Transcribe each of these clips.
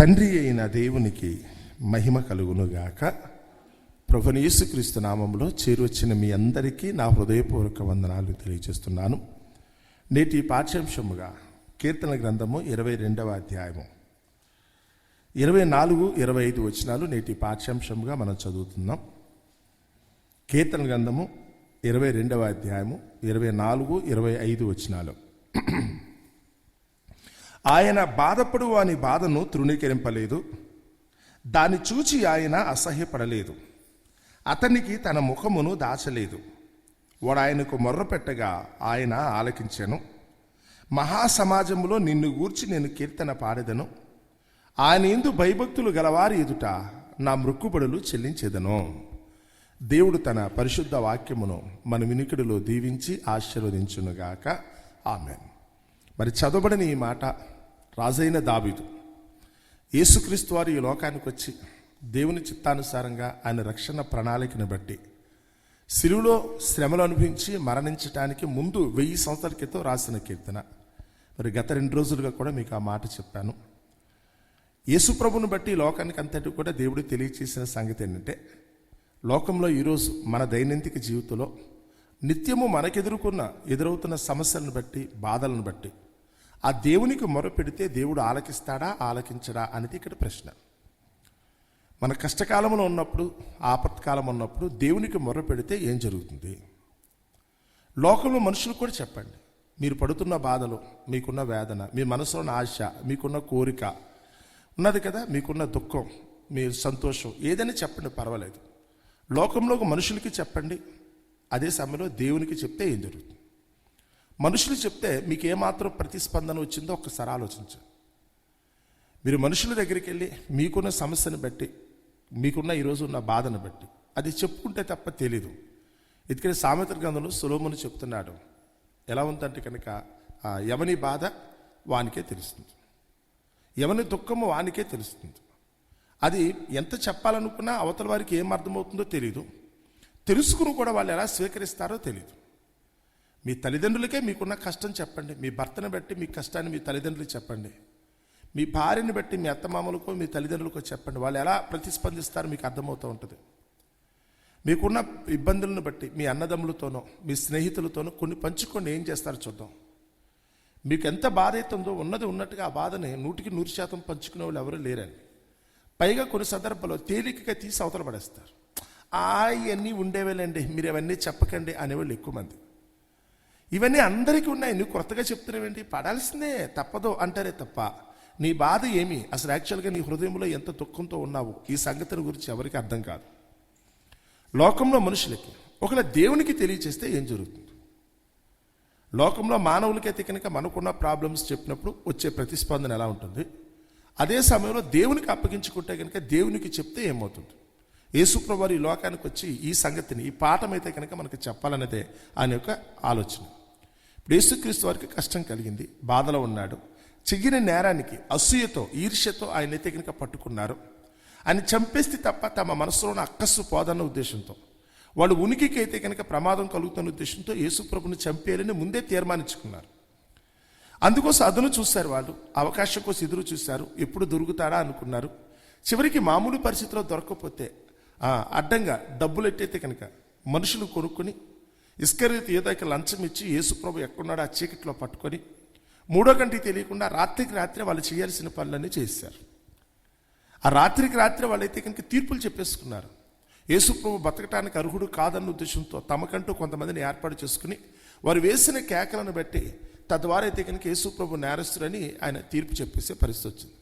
తండ్రి అయిన దేవునికి మహిమ కలుగునుగాక. ప్రభుని యేసుక్రీస్తు నామంలో చేరువచ్చిన మీ అందరికీ నా హృదయపూర్వక వందనాలు తెలియజేస్తున్నాను. నేటి పాఠ్యాంశముగా కీర్తన గ్రంథము ఇరవై రెండవ అధ్యాయము. ఇరవై నాలుగు ఇరవై ఐదు వచనాలు నేటి పాఠ్యాంశముగా మనం చదువుతున్నాం. కీర్తన గ్రంథము ఇరవై రెండవ అధ్యాయము ఇరవై నాలుగు ఇరవై ఐదు వచనాలు. ఆయన బాధపడు వాని బాధను తృణీకరింపలేదు. దాన్ని చూచి ఆయన అసహ్యపడలేదు. అతనికి తన ముఖమును దాచలేదు. వాడు ఆయనకు మొర్ర పెట్టగా ఆయన ఆలకించాను. మహాసమాజంలో నిన్ను గూర్చి నేను కీర్తన పాడెదను. ఆయన ఎందు భయభక్తులు గలవారి ఎదుట నా మృక్కుబడులు చెల్లించేదను. దేవుడు తన పరిశుద్ధ వాక్యమును మన వినికిడిలో దీవించి ఆశీర్వదించునుగాక. ఆమెన్. మరి చదవబడిన ఈ మాట రాజైన దావీదు. యేసుక్రీస్తు వారు ఈ లోకానికి వచ్చి దేవుని చిత్తానుసారంగా ఆయన రక్షణ ప్రణాళికను బట్టి సిలువలో శ్రమలు అనుభవించి మరణించటానికి ముందు వెయ్యి సంవత్సరాల క్రితం రాసిన కీర్తన. మరి గత రెండు రోజులుగా కూడా మీకు ఆ మాట చెప్పాను. యేసుప్రభుని బట్టి లోకానికి అంతటి కూడా దేవుడు తెలియచేసిన సంగతి ఏంటంటే లోకంలో ఈరోజు మన దైనందిక జీవితంలో నిత్యము మనకెదుర్కొన్న ఎదురవుతున్న సమస్యలను బట్టి బాధలను బట్టి ఆ దేవునికి మొరపెడితే దేవుడు ఆలకిస్తాడా ఆలకించడా అనేది ఇక్కడ ప్రశ్న. మన కష్టకాలంలో ఉన్నప్పుడు ఆపత్కాలం ఉన్నప్పుడు దేవునికి మొరపెడితే ఏం జరుగుతుంది? లోకంలో మనుషులు కూడా చెప్పండి. మీరు పడుతున్న బాధలు మీకున్న వేదన మీ మనసులో ఉన్న ఆశ మీకున్న కోరిక ఉన్నది కదా మీకున్న దుఃఖం మీ సంతోషం ఏదైనా చెప్పండి పర్వాలేదు. లోకంలో మనుషులకి చెప్పండి అదే సమయంలో దేవునికి చెప్తే ఏం జరుగుతుంది? మనుషులు చెప్తే మీకు ఏమాత్రం ప్రతిస్పందన వచ్చిందో ఒకసారి ఆలోచించండి మీరు మనుషుల దగ్గరికి వెళ్ళి మీకున్న సమస్యను బట్టి మీకున్న ఈరోజు ఉన్న బాధను బట్టి అది చెప్పుకుంటే తప్ప తెలీదు. ఎందుకంటే సామెత గ్రంథంలో సులోమును చెప్తున్నాడు. ఎలా ఉందంటే కనుక ఎవని బాధ వానికే తెలుస్తుంది. ఎవని దుఃఖము వానికే తెలుస్తుంది. అది ఎంత చెప్పాలనుకున్నా అవతల వారికి ఏం అర్థమవుతుందో తెలియదు తెలుసుకుని కూడా వాళ్ళు ఎలా స్వీకరిస్తారో తెలియదు మీ తల్లిదండ్రులకే మీకున్న కష్టం చెప్పండి. మీ భర్తను బట్టి మీ కష్టాన్ని మీ తల్లిదండ్రులకు చెప్పండి. మీ భార్యని బట్టి మీ అత్తమామలకో మీ తల్లిదండ్రులకో చెప్పండి. వాళ్ళు ఎలా ప్రతిస్పందిస్తారో మీకు అర్థమవుతూ ఉంటుంది. మీకున్న ఇబ్బందులను బట్టి మీ అన్నదమ్ములతోనో మీ స్నేహితులతోనో కొన్ని పంచుకొని ఏం చేస్తారో చూద్దాం. మీకు ఎంత బాధ అవుతుందో ఉన్నది ఉన్నట్టుగా ఆ బాధని నూటికి నూరు శాతం పంచుకునే వాళ్ళు ఎవరూ లేరని పైగా కొన్ని సందర్భాల్లో తేలికగా తీసి అవతల పడేస్తారు. ఆ ఇవన్నీ ఉండేవేలండి మీరు అవన్నీ చెప్పకండి అనేవాళ్ళు ఎక్కువ మంది. ఇవన్నీ అందరికీ ఉన్నాయి. నువ్వు కొత్తగా చెప్తున్నావేంటి? పడాల్సిందే. తప్పదు అంటారే తప్ప. నీ బాధ ఏమి? అసలు యాక్చువల్గా నీ హృదయంలో ఎంత దుఃఖంతో ఉన్నావు? ఈ సంగతిని గురించి ఎవరికి అర్థం కాదు. లోకంలో మనుషులకి ఒకవేళ దేవునికి తెలియచేస్తే ఏం జరుగుతుంది? లోకంలో మానవులకైతే కనుక మనకున్న ప్రాబ్లమ్స్ చెప్పినప్పుడు వచ్చే ప్రతిస్పందన ఎలా ఉంటుంది? అదే సమయంలో దేవునికి అప్పగించుకుంటే కనుక దేవునికి చెప్తే ఏమవుతుంది? యేసుప్రభు ఈ లోకానికి వచ్చి ఈ సంగతిని ఈ పాఠం అయితే కనుక మనకు చెప్పాలన్నదే ఆయన యొక్క ఆలోచన. ఇప్పుడు యేసుక్రీస్తు వారికి కష్టం కలిగింది బాధలో ఉన్నాడు. చిగిన నేరానికి అసూయతో ఈర్ష్యతో ఆయన అయితే కనుక పట్టుకున్నారు. ఆయన చంపేస్తే తప్ప తమ మనసులో ఉన్న అక్కస్సు పోదన్న ఉద్దేశంతో. వాళ్ళు ఉనికికి అయితే కనుక ప్రమాదం కలుగుతున్న ఉద్దేశంతో యేసుప్రభుని చంపేయాలని ముందే తీర్మానించుకున్నారు. అందుకోసం అదును చూశారు వాళ్ళు అవకాశం కోసం ఎదురు చూశారు ఎప్పుడు దొరుకుతాడా అనుకున్నారు. చివరికి మామూలు పరిస్థితిలో దొరకకపోతే అడ్డంగా డబ్బులు ఎట్టయితే కనుక మనుషులు కొనుక్కొని ఇస్కరీతి ఏదైతే లంచం ఇచ్చి యేసుప్రభు ఎక్కడున్నాడో ఆ చీకట్లో పట్టుకొని మూడో గంటకి తెలియకుండా రాత్రికి రాత్రి వాళ్ళు చేయాల్సిన పనులన్నీ చేశారు. ఆ రాత్రికి రాత్రి వాళ్ళైతే కనుక తీర్పులు చెప్పేసుకున్నారు. యేసుప్రభు బతకటానికి అర్హుడు కాదన్న ఉద్దేశంతో తమకంటూ కొంతమందిని ఏర్పాటు చేసుకుని వారు వేసిన కేకలను బట్టి తద్వారా అయితే కనుక యేసుప్రభు నేరస్తులని ఆయన తీర్పు చెప్పేసే పరిస్థితి వచ్చింది.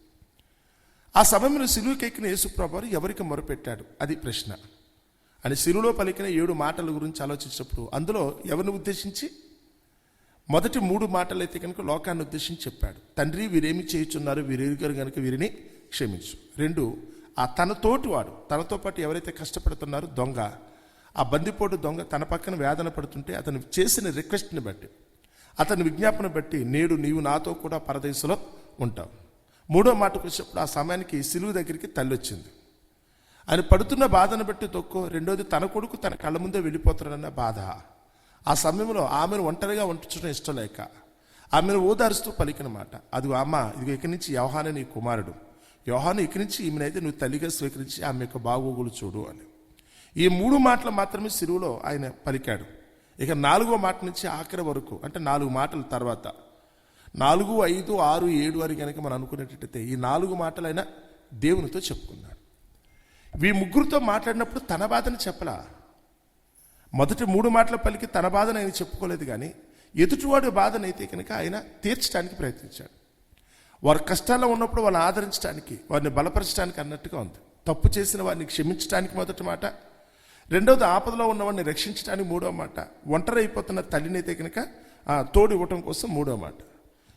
ఆ సమయంలో సిలువుకెక్కిన యేసుప్రభు వారు ఎవరికి మొరపెట్టాడు? అది ప్రశ్న. అని సిరులో పలికిన ఏడు మాటల గురించి ఆలోచించినప్పుడు అందులో ఎవరిని ఉద్దేశించి? మొదటి మూడు మాటలు అయితే కనుక లోకాన్ని ఉద్దేశించి చెప్పాడు. తండ్రి వీరేమి చేయుచున్నారు వీరెరుగారు కనుక వీరిని క్షమించు. రెండు ఆ తనతోటి వాడు తనతో పాటు ఎవరైతే కష్టపడుతున్నారో దొంగ ఆ బందిపోటు దొంగ తన పక్కన వేదన పడుతుంటే అతను చేసిన రిక్వెస్ట్ని బట్టి అతని విజ్ఞాపన బట్టి నేడు నీవు నాతో కూడా పరదేశంలో ఉంటావు. మూడో మాటకు వచ్చినప్పుడు ఆ సమయానికి సిలువు దగ్గరికి తల్లి వచ్చింది ఆయన పడుతున్న బాధను బట్టి తొక్కో రెండోది తన కొడుకు తన కళ్ళ ముందే వెళ్ళిపోతాడన్న బాధ. ఆ సమయంలో ఆమెను ఒంటరిగా ఉంచడం ఇష్టం లేక ఆమెను ఓదారుస్తూ పలికిన మాట అది అమ్మ ఇది ఇక్కడి నుంచి యవహానే నీ కుమారుడు. యోహాను ఇక్కడి నుంచి ఈమెనైతే నువ్వు తల్లిగా స్వీకరించి ఆమె యొక్క బాగోగులు చూడు అని. ఈ మూడు మాటలు మాత్రమే సిరువులో ఆయన పలికాడు. ఇక నాలుగో మాట నుంచి ఆఖరి వరకు అంటే నాలుగు మాటల తర్వాత నాలుగు ఐదు ఆరు ఏడు అని కనుక మనం అనుకునేటట్టయితే ఈ నాలుగు మాటలైనా దేవునితో చెప్పుకున్నాడు. వీ ముగ్గురితో మాట్లాడినప్పుడు తన బాధను చెప్పలా? మొదటి మూడు మాటల పలికి తన బాధను ఆయన చెప్పుకోలేదు కానీ ఎదుటివాడి బాధనైతే కనుక ఆయన తీర్చడానికి ప్రయత్నించాడు. వారి కష్టాల్లో ఉన్నప్పుడు వాళ్ళని ఆదరించడానికి వారిని బలపరచడానికి అన్నట్టుగా ఉంది. తప్పు చేసిన వారిని క్షమించడానికి మొదటి మాట. రెండవది ఆపదలో ఉన్నవాడిని రక్షించడానికి మూడో మాట. ఒంటరి అయిపోతున్న తల్లినైతే కనుక తోడు ఇవ్వటం కోసం మూడో మాట.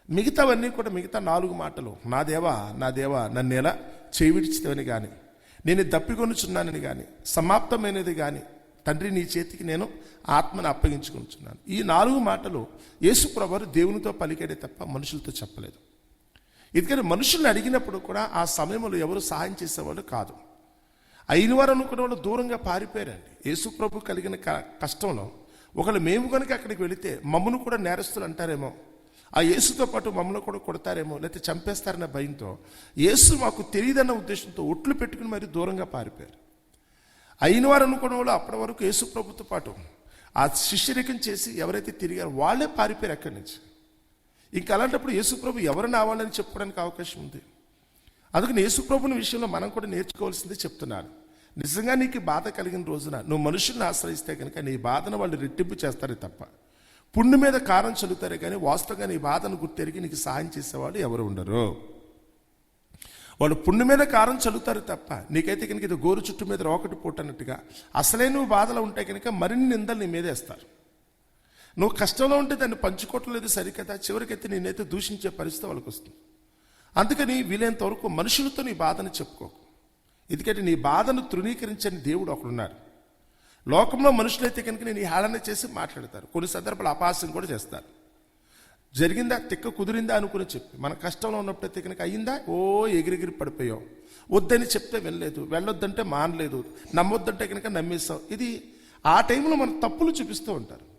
మిగతావన్నీ కూడా మిగతా నాలుగు మాటలు. నా దేవా నా దేవా నన్ను ఎలా చేవిడిచితేవని కానీ నేను దప్పికొనుచున్నానని కానీ సమాప్తమైనది కానీ తండ్రి నీ చేతికి నేను ఆత్మను అప్పగించుకుంటున్నాను ఈ నాలుగు మాటలు యేసు దేవునితో పలికాడే తప్ప మనుషులతో చెప్పలేదు. ఎందుకంటే మనుషుల్ని అడిగినప్పుడు కూడా ఆ సమయంలో ఎవరు సహాయం చేసేవాళ్ళు కాదు. అయిన వారు అనుకున్న వాళ్ళు దూరంగా పారిపోయారండి. యేసు ప్రభు కలిగిన క- కష్టంలో ఒకళ్ళు మేము కనుక అక్కడికి వెళితే మమ్మను కూడా నేరస్తులు అంటారేమో. ఆ యేసుతో పాటు మమ్మల్ని కూడా కొడతారేమో లేకపోతే చంపేస్తారన్న భయంతో యేసు మాకు తెలియదన్న ఉద్దేశంతో ఒట్లు పెట్టుకుని మరి దూరంగా పారిపోయారు. అయిన వారు అనుకున్న వాళ్ళు అప్పటి వరకు యేసు ప్రభుతో పాటు ఆ శిష్యరికం చేసి ఎవరైతే తిరిగారో వాళ్ళే పారిపోయారు అక్కడి నుంచి. ఇంకా అలాంటప్పుడు యేసుప్రభు ఎవరిని ఆవాలని చెప్పడానికి అవకాశం ఉంది? అందుకని యేసుప్రభుని విషయంలో మనం కూడా నేర్చుకోవాల్సిందే చెప్తున్నాను. నిజంగా నీకు బాధ కలిగిన రోజున నువ్వు మనుషుల్ని ఆశ్రయిస్తే కనుక నీ బాధను వాళ్ళు రెట్టింపు చేస్తారే తప్ప. పుండు మీద కారం చల్లుతారే కానీ వాస్తవంగా నీ బాధను గుర్తెరిగి నీకు సహాయం చేసేవాళ్ళు ఎవరు ఉండరు. వాళ్ళు పుండు మీద కారం చల్లుతారు తప్ప నీకైతే కనుక ఇది గోరు చుట్టు మీద రోకటి పోటన్నట్టుగా అసలే నువ్వు బాధలో ఉంటే కనుక మరిన్ని నిందలు నీ మీద వేస్తారు. నువ్వు కష్టంలో ఉంటే దాన్ని పంచుకోవట్లేదు సరికదా చివరికైతే నేనైతే దూషించే పరిస్థితి వాళ్ళకి వస్తుంది. అందుకని వీలైనంత వరకు మనుషులతో నీ బాధను చెప్పుకోకు. ఎందుకంటే నీ బాధను తృణీకరించని దేవుడు ఒకడున్నాడు. లోకంలో మనుషులైతే కనుక నేను ఈ హేళన చేసి మాట్లాడతారు. కొన్ని సందర్భాలు అపహాస్యం కూడా చేస్తారు. జరిగిందా? తిక్క కుదిరిందా అనుకుని చెప్పి. మన కష్టంలో ఉన్నప్పుడైతే కనుక అయ్యిందా? ఓ ఎగిరిగిరి పడిపోయావు వద్దని చెప్తే వెళ్ళలేదు వెళ్ళొద్దంటే మానలేదు. నమ్మొద్దంటే కనుక నమ్మేస్తాం ఇది ఆ టైంలో మన తప్పులు చూపిస్తూ ఉంటారు.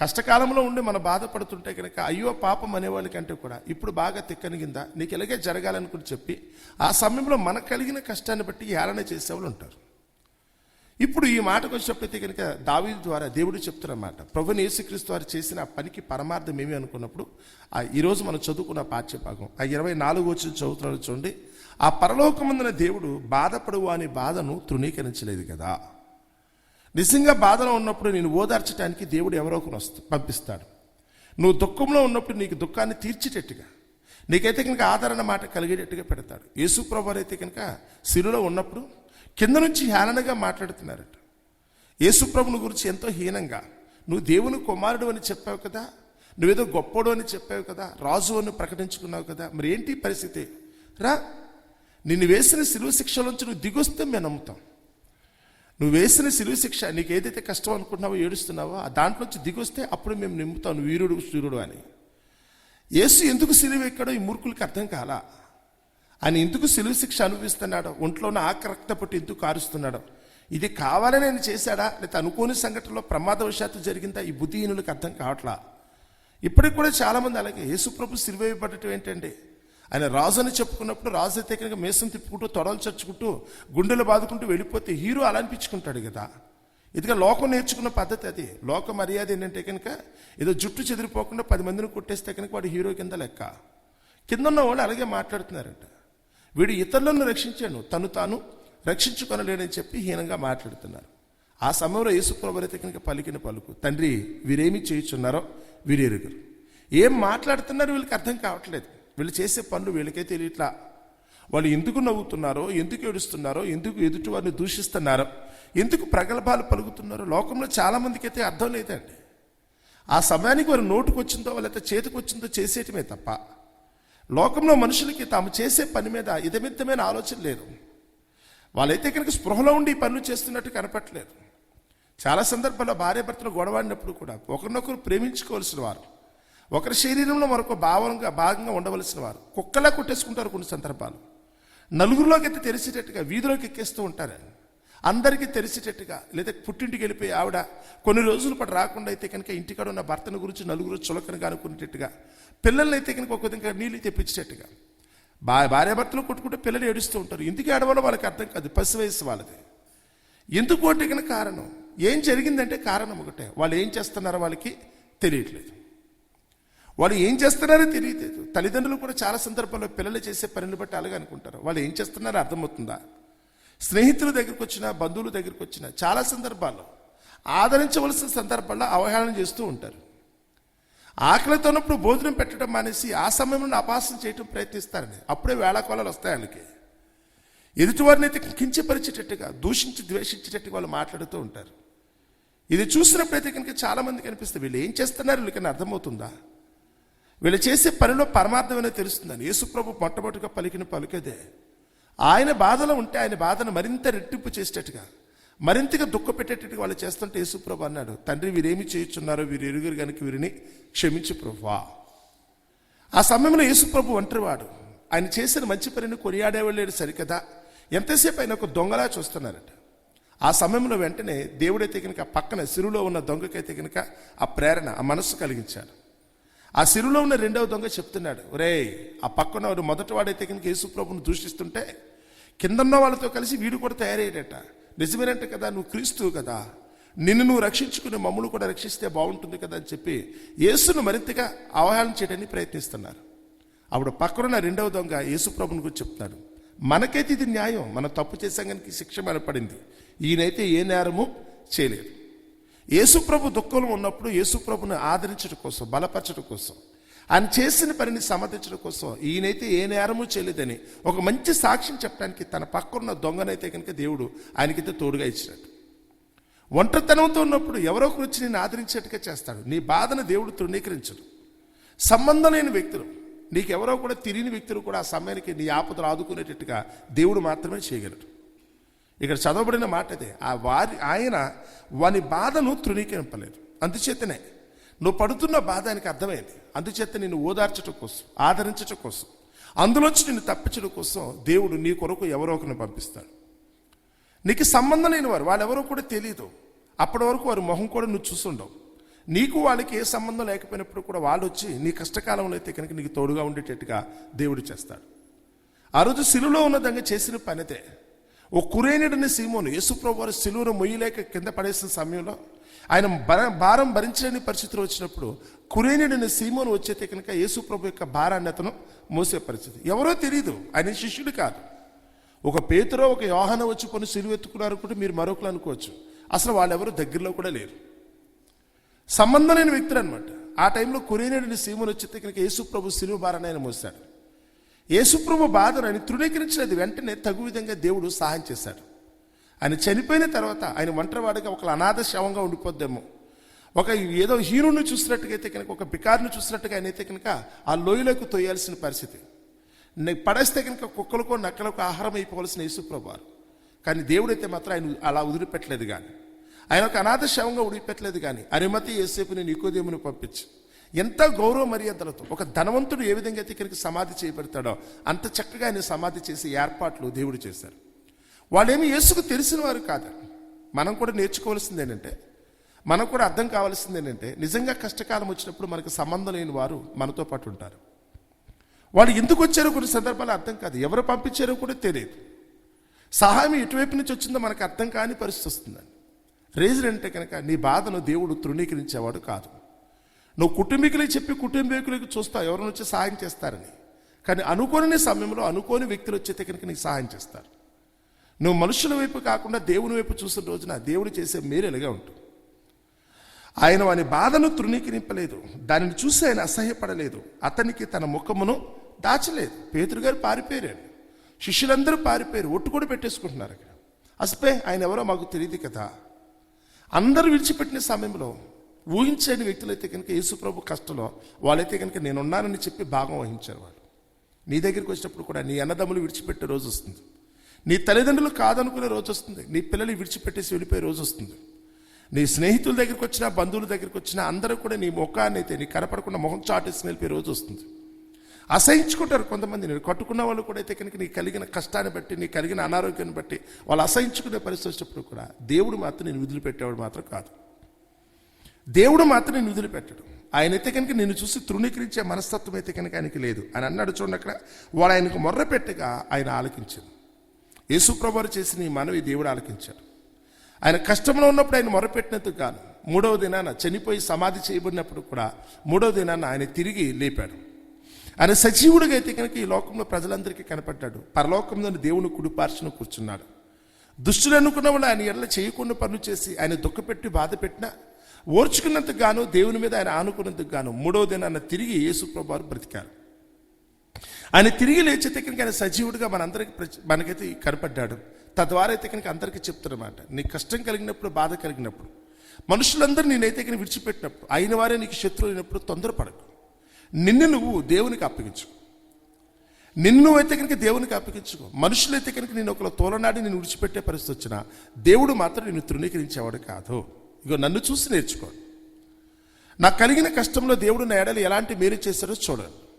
కష్టకాలంలో ఉండి మనం బాధపడుతుంటే కనుక అయ్యో పాపం అనేవాళ్ళకంటే కూడా ఇప్పుడు బాగా తిక్కనిగిందా? నీకు ఇలాగే జరగాలనుకుని చెప్పి ఆ సమయంలో మనకు కలిగిన కష్టాన్ని బట్టి ఏళన చేసేవాళ్ళు ఉంటారు. ఇప్పుడు ఈ మాటకు వచ్చినప్పుడైతే కనుక దావీ ద్వారా దేవుడు చెప్తున్నమాట ప్రభుని యేసుక్రీస్తు వారు చేసిన పనికి పరమార్థం ఏమి అనుకున్నప్పుడు ఆ ఈరోజు మనం చదువుకున్న పాఠ్యభాగం ఆ ఇరవై నాలుగు వచ్చిన చదువుతున్నాడు చూడండి. ఆ పరలోకమందున దేవుడు బాధపడు అనే బాధను తృణీకరించలేదు కదా. నిజంగా బాధలో ఉన్నప్పుడు నేను ఓదార్చడానికి దేవుడు ఎవరో ఒకరు వస్తు పంపిస్తాడు. నువ్వు దుఃఖంలో ఉన్నప్పుడు నీకు దుఃఖాన్ని తీర్చేటట్టుగా నీకైతే కనుక ఆదరణ మాట కలిగేటట్టుగా పెడతాడు. యేసు ప్రభు అయితే కనుక సిరులో ఉన్నప్పుడు కింద నుంచి హేళనగా మాట్లాడుతున్నారట. యేసుప్రభుని గురించి ఎంతో హీనంగా నువ్వు దేవుని కుమారుడు అని చెప్పావు కదా నువ్వేదో గొప్పడు అని చెప్పావు కదా రాజు అని ప్రకటించుకున్నావు కదా మరి ఏంటి పరిస్థితి? రా నిన్ను వేసిన సిలువ శిక్షలోంచి నువ్వు దిగొస్తే మేము నమ్ముతాం. నువ్వు వేసిన సిలువ శిక్ష నీకు ఏదైతే కష్టం అనుకుంటున్నావో ఏడుస్తున్నావో ఆ దాంట్లోంచి దిగొస్తే అప్పుడు మేము నమ్ముతాం వీరుడు సూర్యుడు అని. యేసు ఎందుకు సిలువ ఎక్కడో ఈ మూర్ఖులకి అర్థం కాలా? ఆయన ఎందుకు సిలువ శిక్ష అనుభవిస్తున్నాడో? ఒంట్లో ఉన్న ఆక ఎందుకు కారుస్తున్నాడో? ఇది కావాలని ఆయన చేశాడా? లేదా అనుకోని సంఘటనలో ప్రమాదవశాత్తు జరిగిందా? ఈ బుద్ధిహీనులకు అర్థం కావట్లా? ఇప్పటికి కూడా చాలామంది అలాగే యేసుప్రభు సిలువ వేయబడటం ఏంటండి? ఆయన రాజు అని చెప్పుకున్నప్పుడు రాజు అయితే కనుక మేసం తిప్పుకుంటూ తొడలు చచ్చుకుంటూ గుండెలు బాదుకుంటూ వెళ్ళిపోతే హీరో అలా అనిపించుకుంటాడు కదా? ఇదిగా లోకం నేర్చుకున్న పద్ధతి అది. లోక మర్యాద ఏంటంటే కనుక ఏదో జుట్టు చెదిరిపోకుండా పది మందిని కొట్టేస్తే కనుక వాడు హీరో కింద లెక్క. కింద ఉన్న వాళ్ళు అలాగే మాట్లాడుతున్నారంట. వీడు ఇతరులను రక్షించాడు తను తాను రక్షించుకొనలేడని చెప్పి హీనంగా మాట్లాడుతున్నారు. ఆ సమయంలో యేసుప్రభు కనుక పలికిన పలుకు తండ్రి వీరేమి చేయుచున్నారో వీరెరుగురు. ఏం మాట్లాడుతున్నారు వీళ్ళకి అర్థం కావట్లేదు. వీళ్ళు చేసే పనులు వీళ్ళకే తెలియట్లా. వాళ్ళు ఎందుకు నవ్వుతున్నారో ఎందుకు ఏడుస్తున్నారో ఎందుకు ఎదుటి వారిని దూషిస్తున్నారో ఎందుకు ప్రగల్భాలు పలుకుతున్నారో లోకంలో చాలామందికి అయితే అర్థం లేదండి. ఆ సమయానికి వారి నోటుకు వచ్చిందో లేకపోతే చేతికి వచ్చిందో చేసేయటమే తప్ప లోకంలో మనుషులకి తాము చేసే పని మీద ఇదమిద్దమైన ఆలోచన లేదు. వాళ్ళైతే కనుక స్పృహలో ఉండి ఈ పనులు చేస్తున్నట్టు కనపట్లేదు చాలా సందర్భాల్లో భార్య భర్తలు గొడవాడినప్పుడు కూడా ఒకరినొకరు ప్రేమించుకోవాల్సిన వారు ఒకరి శరీరంలో మరొక భావంగా భాగంగా ఉండవలసిన వారు కుక్కలా కొట్టేసుకుంటారు కొన్ని సందర్భాలు. నలుగురిలోకి అయితే తెలిసేటట్టుగా వీధిలోకి ఎక్కేస్తూ ఉంటారు అందరికీ తెలిసేటట్టుగా లేదా పుట్టింటికి వెళ్ళిపోయి ఆవిడ కొన్ని రోజుల పాటు రాకుండా అయితే కనుక ఇంటికాడ ఉన్న భర్తను గురించి నలుగురు చులకనగా అనుకునేటట్టుగా పిల్లల్ని అయితే కనుక ఒక విధంగా నీళ్ళు తెప్పించేటట్టుగా. బా భార్యాభర్తలు కొట్టుకుంటే పిల్లలు ఏడుస్తూ ఉంటారు. ఎందుకు ఏడవాలో వాళ్ళకి అర్థం కాదు పసి వయసు వాళ్ళది. ఎందుకు కొట్టిన కారణం? ఏం జరిగిందంటే కారణం ఒకటే. వాళ్ళు ఏం చేస్తున్నారో వాళ్ళకి తెలియట్లేదు. వాళ్ళు ఏం చేస్తున్నారో తెలియలేదు తల్లిదండ్రులు కూడా చాలా సందర్భాల్లో పిల్లలు చేసే పనులు బట్టి అలాగే అనుకుంటారు. వాళ్ళు ఏం చేస్తున్నారో అర్థమవుతుందా? స్నేహితుల దగ్గరికి వచ్చిన బంధువుల దగ్గరికి వచ్చిన చాలా సందర్భాల్లో ఆదరించవలసిన సందర్భాల్లో అవహేళన చేస్తూ ఉంటారు. ఆకలితో ఉన్నప్పుడు భోజనం పెట్టడం మానేసి ఆ సమయంలో అపాసం చేయటం ప్రయత్నిస్తారని. అప్పుడే వేళాకోళాలు వస్తాయి వాళ్ళకి. ఎదుటివారిని అయితే కించపరిచేటట్టుగా దూషించి ద్వేషించేటట్టుగా వాళ్ళు మాట్లాడుతూ ఉంటారు. ఇది చూసినప్పుడైతే కనుక చాలామంది అనిపిస్తుంది వీళ్ళు ఏం చేస్తున్నారు? వీళ్ళకన్నా అర్థమవుతుందా? వీళ్ళు చేసే పనిలో పరమార్థమైనా తెలుస్తుందని. యేసుప్రభు మొట్టమొదటిగా పలికిన పలికేదే. ఆయన బాధలో ఉంటే ఆయన బాధను మరింత రెట్టింపు చేసేటట్టుగా మరింతగా దుఃఖ పెట్టేటట్టుగా వాళ్ళు చేస్తుంటే యేసుప్రభు అన్నాడు తండ్రి వీరేమి చేయుచున్నారో వీరు ఎరుగురు కనుక వీరిని క్షమించు ప్రభువా. ఆ సమయంలో యేసుప్రభు ఒంటరివాడు. ఆయన చేసిన మంచి పనిని కొనియాడేవాళ్ళేడు సరికదా? ఎంతసేపు ఆయన ఒక దొంగలా చూస్తున్నారట? ఆ సమయంలో వెంటనే దేవుడైతే కనుక పక్కన సిరులో ఉన్న దొంగకైతే కనుక ఆ ప్రేరణ ఆ మనస్సు కలిగించాడు. ఆ సిరులో ఉన్న రెండవ దొంగ చెప్తున్నాడు ఒరేయ్ ఆ పక్కన మొదటివాడైతే మొదటి వాడైతే కనుక యేసుప్రభుని దూషిస్తుంటే కిందన్న వాళ్ళతో కలిసి వీడు కూడా తయారయ్యాడట. నిజమేనంట కదా నువ్వు క్రీస్తువు కదా. నిన్ను నువ్వు రక్షించుకుని మమ్మల్ని కూడా రక్షిస్తే బాగుంటుంది కదా అని చెప్పి యేసును మరింతగా అవహేళన చేయడానికి ప్రయత్నిస్తున్నారు. అప్పుడు పక్కనున్న రెండవ దొంగ యేసుప్రభుని గురించి చెప్తున్నాడు. మనకైతే ఇది న్యాయం మనం తప్పు చేసాం కనుక శిక్ష బలపడింది ఈయనైతే ఏ నేరము చేయలేదు. యేసుప్రభు దుఃఖంలో ఉన్నప్పుడు యేసుప్రభుని ఆదరించడం కోసం బలపరచడం కోసం ఆయన చేసిన పనిని సమర్థించడం కోసం ఈయనైతే ఏ నేరము చేయలేదని ఒక మంచి సాక్ష్యం చెప్పడానికి తన పక్కన దొంగనైతే కనుక దేవుడు ఆయనకైతే తోడుగా ఇచ్చినట్టు. ఒంటరితనంతో ఉన్నప్పుడు ఎవరో ఒకరు వచ్చి నేను ఆదరించేట్టుగా చేస్తాడు. నీ బాధను దేవుడు తృణీకరించడు. సంబంధం లేని వ్యక్తులు నీకు ఎవరో కూడా తిరిగిన వ్యక్తులు కూడా ఆ సమయానికి నీ ఆపదలు ఆదుకునేటట్టుగా దేవుడు మాత్రమే చేయగలడు. ఇక్కడ చదవబడిన మాట అదే ఆ వారి ఆయన వాని బాధను తృణీకరింపలేదు. అందుచేతనే నువ్వు పడుతున్న బాధ ఆయనకు అర్థమైంది. అందుచేత నిన్ను ఓదార్చడం కోసం ఆదరించడం కోసం అందులోంచి నిన్ను తప్పించడం కోసం దేవుడు నీ కొరకు ఎవరో ఒకరిని పంపిస్తాడు. నీకు సంబంధం లేని వారు వాళ్ళెవరో కూడా తెలియదు అప్పటి వరకు వారి మొహం కూడా నువ్వు చూసుండవు. నీకు వాళ్ళకి ఏ సంబంధం లేకపోయినప్పుడు కూడా వాళ్ళు వచ్చి నీ కష్టకాలంలో అయితే కనుక నీకు తోడుగా ఉండేటట్టుగా దేవుడు చేస్తాడు. ఆ రోజు సిలువలో ఉన్న దంగ చేసిన పనితే ఓ కురేనుడిని సీమోను యేసుప్రభు వారు సిలువను మొయ్యలేక కింద పడేసిన సమయంలో ఆయన భర- భారం భరించలేని పరిస్థితులు వచ్చినప్పుడు కురేనుడిని సీమోను వచ్చేతే కనుక యేసుప్రభు యొక్క భారాన్ని అతను మోసే పరిస్థితి ఎవరో తెలియదు ఆయన శిష్యుడు కాదు. ఒక పేతురో ఒక యోహన వచ్చి కొన్ని సిలువ ఎత్తుకున్నారు కూడా మీరు మరొకరు అనుకోవచ్చు. అసలు వాళ్ళెవరు దగ్గరలో కూడా లేరు. సంబంధం లేని వ్యక్తులు అనమాట ఆ టైంలో కురేనుడిని సీమోను వచ్చేతే కనుక యేసుప్రభు సిలువ భారాన్ని ఆయన మోసాడు యేసుప్రభు బాధను ఆయన తృణీకరించినది వెంటనే తగు విధంగా దేవుడు సహాయం చేశాడు. ఆయన చనిపోయిన తర్వాత ఆయన ఒంటరివాడిగా ఒక అనాథ శవంగా ఉండిపోద్దేమో. ఒక ఏదో హీరోని చూసినట్టుగా అయితే కనుక ఒక బికార్ని చూసినట్టుగా ఆయన అయితే కనుక ఆ లోయలోకి తొయ్యాల్సిన పరిస్థితి. పడేస్తే కనుక కుక్కలకో నక్కలకు ఆహారం అయిపోవలసిన యేసుప్రభు కానీ దేవుడైతే మాత్రం ఆయన అలా వదిలిపెట్టలేదు కానీ ఆయన ఒక అనాథ శవంగా ఉడిపెట్టలేదు కానీ అరిమతి ఏసేపుని నికోదేముని పంపించి. ఎంత గౌరవ మర్యాదలతో ఒక ధనవంతుడు ఏ విధంగా అయితే ఇక్కడికి సమాధి చేయబడతాడో అంత చక్కగా ఆయన సమాధి చేసే ఏర్పాట్లు దేవుడు చేశారు. వాళ్ళేమి యేసుకు తెలిసిన వారు కాదు. మనం కూడా నేర్చుకోవాల్సింది ఏంటంటే మనం కూడా అర్థం కావాల్సింది ఏంటంటే నిజంగా కష్టకాలం వచ్చినప్పుడు మనకు సంబంధం లేని వారు మనతో పాటు ఉంటారు. వాళ్ళు ఎందుకు వచ్చారో కొన్ని సందర్భాలు అర్థం కాదు. ఎవరు పంపించారో కూడా తెలియదు. సహాయం ఎటువైపు నుంచి వచ్చిందో మనకు అర్థం కాని పరిస్థితి వస్తుందండి రీజన్ అంటే కనుక నీ బాధను దేవుడు తృణీకరించేవాడు కాదు. నువ్వు కుటుంబీకులకి చెప్పి కుటుంబీకులకి చూస్తావు ఎవరిని వచ్చి సహాయం చేస్తారని. కానీ అనుకోని సమయంలో అనుకోని వ్యక్తులు వచ్చేతే కనుక నీకు సహాయం చేస్తారు. నువ్వు మనుషుల వైపు కాకుండా దేవుని వైపు చూసిన రోజున దేవుడు చేసే మేలులుగా ఉంటుంది. ఆయన వాని బాధను తృణీకరింపలేదు. దానిని చూసి ఆయన అసహ్యపడలేదు. అతనికి తన ముఖమును దాచలేదు. పేతురు గారు పారిపోయారు శిష్యులందరూ పారిపోయారు. ఒట్టు కూడా పెట్టేసుకుంటున్నారు అక్కడ. అసపే ఆయన ఎవరో మాకు తెలియదు కదా. అందరూ విడిచిపెట్టిన సమయంలో ఊహించని వ్యక్తులైతే కనుక యేసుప్రభు కష్టంలో వాళ్ళైతే కనుక నేనున్నానని చెప్పి భాగం వహించారు వాళ్ళు. నీ దగ్గరికి వచ్చినప్పుడు కూడా నీ అన్నదమ్ములు విడిచిపెట్టే రోజు వస్తుంది. నీ తల్లిదండ్రులు కాదనుకునే రోజు వస్తుంది నీ పిల్లలు విడిచిపెట్టేసి వెళ్ళిపోయే రోజు వస్తుంది నీ స్నేహితుల దగ్గరికి వచ్చినా బంధువుల దగ్గరికి వచ్చినా అందరూ కూడా నీ ముఖాన్ని అయితే నీ కనపడకుండా మొహం చాటేసి వెళ్ళిపోయే రోజు వస్తుంది అసహించుకుంటారు కొంతమంది. నేను కట్టుకున్న వాళ్ళు కూడా అయితే కనుక నీ కలిగిన కష్టాన్ని బట్టి నీ కలిగిన అనారోగ్యాన్ని బట్టి వాళ్ళు అసహించుకునే పరిస్థితి వచ్చినప్పుడు కూడా దేవుడు మాత్రం నేను వదిలిపెట్టేవాడు మాత్రం కాదు. దేవుడు మాత్రం నేను వదిలిపెట్టడు. ఆయన అయితే కనుక నిన్ను చూసి తృణీకరించే మనస్తత్వం అయితే కనుక ఆయనకి లేదు. అని అన్నాడు చూడండి అక్కడ. వాడు ఆయనకు మొర్ర పెట్టగా ఆయన ఆలకించింది యేసుప్రభారు చేసిన ఈ మనవి దేవుడు ఆలకించాడు. ఆయన కష్టంలో ఉన్నప్పుడు ఆయన మొరపెట్టినందుకు గాను మూడవ దినాన చనిపోయి సమాధి చేయబడినప్పుడు కూడా మూడవ దినాన ఆయన తిరిగి లేపాడు. ఆయన సజీవుడిగా అయితే కనుక ఈ లోకంలో ప్రజలందరికీ కనపడ్డాడు. పరలోకంలో దేవుని కుడిపార్చిన కూర్చున్నాడు. దుష్టులు అనుకున్న వాళ్ళు ఆయన ఎడల చేయకుండా పనులు చేసి ఆయన దుఃఖపెట్టి బాధ పెట్టినా ఓర్చుకున్నందుకు గాను దేవుని మీద ఆయన ఆనుకున్నందుకు గాను మూడవ దినాన తిరిగి యేసుప్రభారు బ్రతికారు. ఆయన తిరిగి లేచితే కనుక ఆయన సజీవుడిగా మనందరికి మనకైతే కనపడ్డాడు. తద్వారా అయితే కనుక అందరికీ చెప్తున్నమాట. నీ కష్టం కలిగినప్పుడు బాధ కలిగినప్పుడు మనుషులందరూ నేనైతే కనుక విడిచిపెట్టినప్పుడు అయిన వారే నీకు శత్రువు అయినప్పుడు తొందరపడకు. నిన్ను నువ్వు దేవునికి అప్పగించు. నిన్ను అయితే కనుక దేవునికి అప్పగించుకో. మనుషులైతే కనుక నేను ఒకళ్ళ తోలనాడి నేను విడిచిపెట్టే పరిస్థితి వచ్చినా దేవుడు మాత్రం నిన్ను తృణీకరించేవాడు కాదు. ఇగో నన్ను చూసి నేర్చుకో. నాకు కలిగిన కష్టంలో దేవుడు నా ఎడలు ఎలాంటి మేలు చేశారో చూడండి.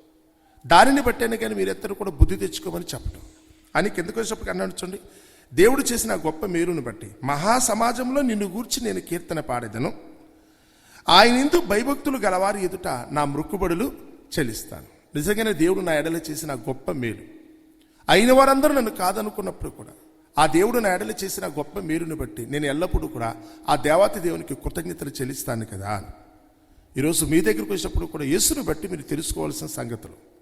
దానిని బట్టైనా కానీ మీరెత్తరు కూడా బుద్ధి తెచ్చుకోమని చెప్పడం అని కిందకు వచ్చేటప్పుడు అన్నాడు చూడండి దేవుడు చేసిన గొప్ప మేలును బట్టి మహా సమాజంలో నిన్ను గూర్చి నేను కీర్తన పాడేదను. ఆయన ఇందు భయభక్తులు గలవారి ఎదుట నా మృక్కుబడులు చెల్లిస్తాను. నిజంగానే దేవుడు నా ఎడల చేసిన గొప్ప మేలు. అయిన వారందరూ నన్ను కాదనుకున్నప్పుడు కూడా ఆ దేవుడు నా ఎడల చేసిన గొప్ప మేలును బట్టి నేను ఎల్లప్పుడూ కూడా ఆ దేవాతి దేవునికి కృతజ్ఞతలు చెల్లిస్తాను కదా ఈరోజు మీ దగ్గరకు వచ్చినప్పుడు కూడా యేసును బట్టి మీరు తెలుసుకోవాల్సిన సంగతులు.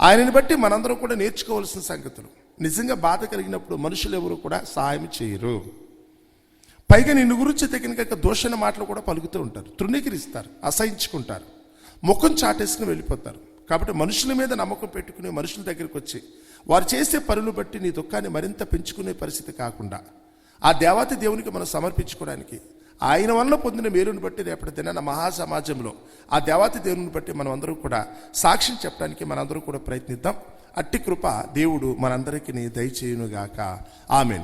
ఆయనని బట్టి మనందరం కూడా నేర్చుకోవాల్సిన సంగతులు. నిజంగా బాధ కలిగినప్పుడు మనుషులు ఎవరు కూడా సహాయం చేయరు. పైగా నిన్ను గురించి తగిన దోషణ మాటలు కూడా పలుకుతూ ఉంటారు. తృణీకరిస్తారు అసహించుకుంటారు. ముఖం చాటేసుకుని వెళ్ళిపోతారు. కాబట్టి మనుషుల మీద నమ్మకం పెట్టుకునే మనుషుల దగ్గరికి వచ్చి వారు చేసే పనులు బట్టి నీ దుఃఖాన్ని మరింత పెంచుకునే పరిస్థితి కాకుండా ఆ దేవాతి దేవునికి మనం సమర్పించుకోవడానికి ఆయన వల్ల పొందిన మేలుని బట్టి రేపటి దినాన మహాసమాజంలో ఆ దేవాతి దేవుని బట్టి మనం అందరూ కూడా సాక్ష్యం చెప్పడానికి మనందరూ కూడా ప్రయత్నిద్దాం. అట్టి కృప దేవుడు మనందరికీ దయచేయునుగాక. ఆమెను.